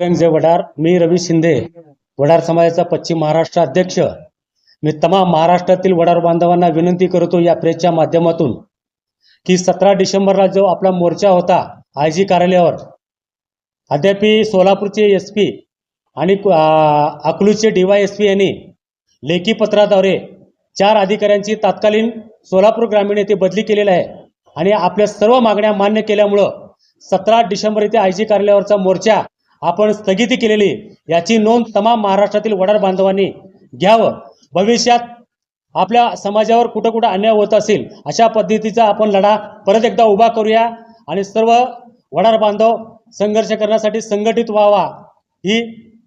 प्रेमजय वडार मी रवी शिंदे. वडार समाजाचा पश्चिम महाराष्ट्र अध्यक्ष. मी तमाम महाराष्ट्रातील वडार बांधवांना विनंती करतो या प्रेसच्या माध्यमातून की सतरा डिसेंबरला जो आपला मोर्चा होता आय जी कार्यालयावर अद्यापी सोलापूरचे एस पी आणि अकलूचे अकलूजचे डी वाय एस पी यांनी लेखी पत्राद्वारे चार अधिकाऱ्यांची तात्कालीन सोलापूर ग्रामीण येथे बदली केलेली आहे आणि आपल्या सर्व मागण्या मान्य केल्यामुळं सतरा डिसेंबर येथे आय जी कार्यालयावरचा मोर्चा आपण स्थगिती केलेली याची नोंद तमाम महाराष्ट्रातील वडार बांधवांनी घ्यावं. भविष्यात आपल्या समाजावर कुठं कुठं अन्याय होत असेल अशा पद्धतीचा आपण लढा परत एकदा उभा करूया आणि सर्व वडार बांधव संघर्ष करण्यासाठी संघटित व्हावा ही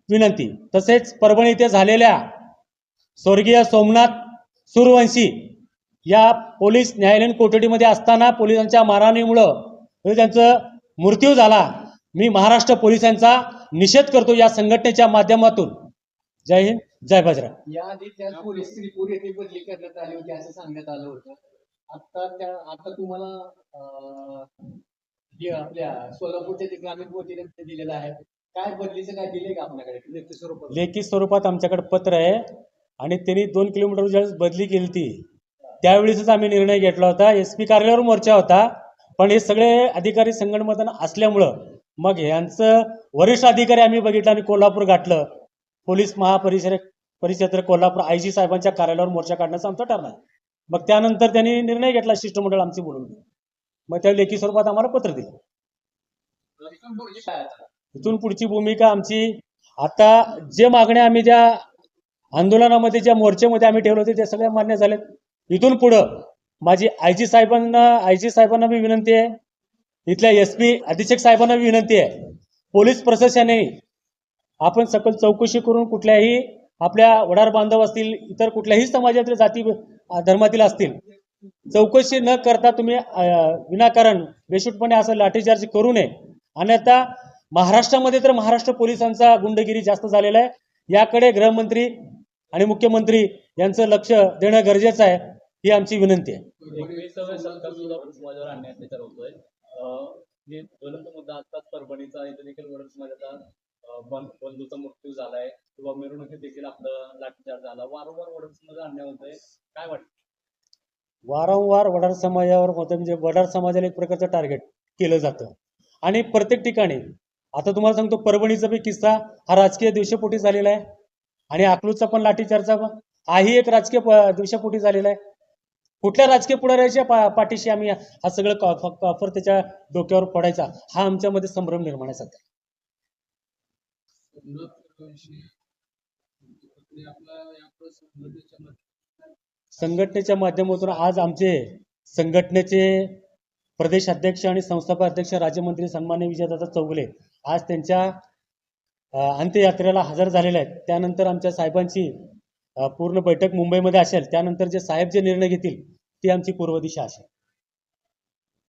विनंती. तसेच परभणी इथे झालेल्या स्वर्गीय सोमनाथ सूरवंशी या पोलीस न्यायालयीन कोठडीमध्ये असताना पोलिसांच्या मारहाणीमुळं त्यांचं त्यांचा मृत्यू झाला. मी महाराष्ट्र पोलिसांचा निषेध करतो या संघटनेच्या माध्यमातून. जय हिंद जय बजरंग. याआधी त्या पोलीस त्रिपूर येथे बदली करण्यात आली होती असं सांगण्यात आलं होतं. आता त्या आता तुम्हाला जे आपल्या सोलापूरच्या जे ग्रामीण वतीने दिलेलं आहे काय बदलीचं काय दिले का आपल्याकडे? लेखी स्वरूपात. लेखी स्वरूपात आमच्याकडे पत्र आहे आणि त्यांनी दोन किलोमीटर ज्यावेळेस बदली केली ती त्यावेळेसच आम्ही निर्णय घेतला होता. एस पी कार्यालयावर मोर्चा होता. पण हे सगळे अधिकारी संगणमतन असल्यामुळं मग यांचं वरिष्ठ अधिकारी आम्ही बघितलं आणि कोल्हापूर गाठलं. पोलीस महापरिसर परिक्षेत्र कोल्हापूर आय जी साहेबांच्या कार्यालयावर मोर्चा काढण्याचं आमचं ठरलं. मग त्यानंतर त्यांनी निर्णय घेतला शिष्टमंडळ आमची बोलून. मग त्या लेखी स्वरूपात आम्हाला पत्र दिलं. इथून पुढची भूमिका आमची आता जे मागण्या आम्ही ज्या आंदोलनामध्ये ज्या मोर्चेमध्ये आम्ही ठेवले होते ते सगळ्या मान्य झालेत. इथून पुढं माझी आयजी साहेबांना आयजी साहेबांना मी विनंती आहे इथल्या एस पी अधीक्षक साहेबांना विनंती आहे. पोलीस प्रशासनाने आपण सकल चौकशी करून कुठल्याही आपल्या वडार बांधव असतील इतर कुठल्याही समाजातील जाती धर्मातील असतील चौकशी न करता तुम्ही विनाकारण बेशुटपणे असं लाठीचार्ज करू नये. आणि आता महाराष्ट्रामध्ये तर महाराष्ट्र पोलिसांचा गुंडगिरी जास्त झालेला आहे. याकडे गृहमंत्री आणि मुख्यमंत्री यांचं लक्ष देणं गरजेचं आहे ही आमची विनंती आहे. अं, जे ज्वलंत मुद्दा आत्ताच परभणीचा इथे देखील वडद समाजाचा बंधूचा मृत्यू झालाय किंवा मिरवणुकीत देखील आपलं लाठीचार्ज झाला. वारंवार वडद समाज अन्याय काय वाटतं? वारंवार वडार समाजावर होतं म्हणजे वडार समाजाला एक प्रकारचं टार्गेट केलं जातं. आणि प्रत्येक ठिकाणी आता तुम्हाला सांगतो परभणीचा बी किस्सा हा राजकीय दिवशपोटी झालेला आहे. आणि अकलूजचा पण लाठीचारचा हाही एक राजकीय प- दिवशपोटी झालेला आहे. कुठल्या राजकीय पुढाऱ्याच्या पा पाठीशी आम्ही हा सगळं कॉफर त्याच्या डोक्यावर पडायचा हा आमच्यामध्ये संभ्रम निर्माण आहे सध्या. संघटनेच्या माध्यमातून आज आमचे संघटनेचे प्रदेश अध्यक्ष आणि संस्थापक अध्यक्ष राज्यमंत्री सन्मान्य विजयदादा चौगुले आज त्यांच्या अंत्ययात्रेला हजर झालेले आहेत. त्यानंतर आमच्या साहेबांची पूर्ण बैठक मुंबईमध्ये असेल त्यानंतर जे साहेब जे निर्णय घेतील ती आमची पूर्व दिशा असेल.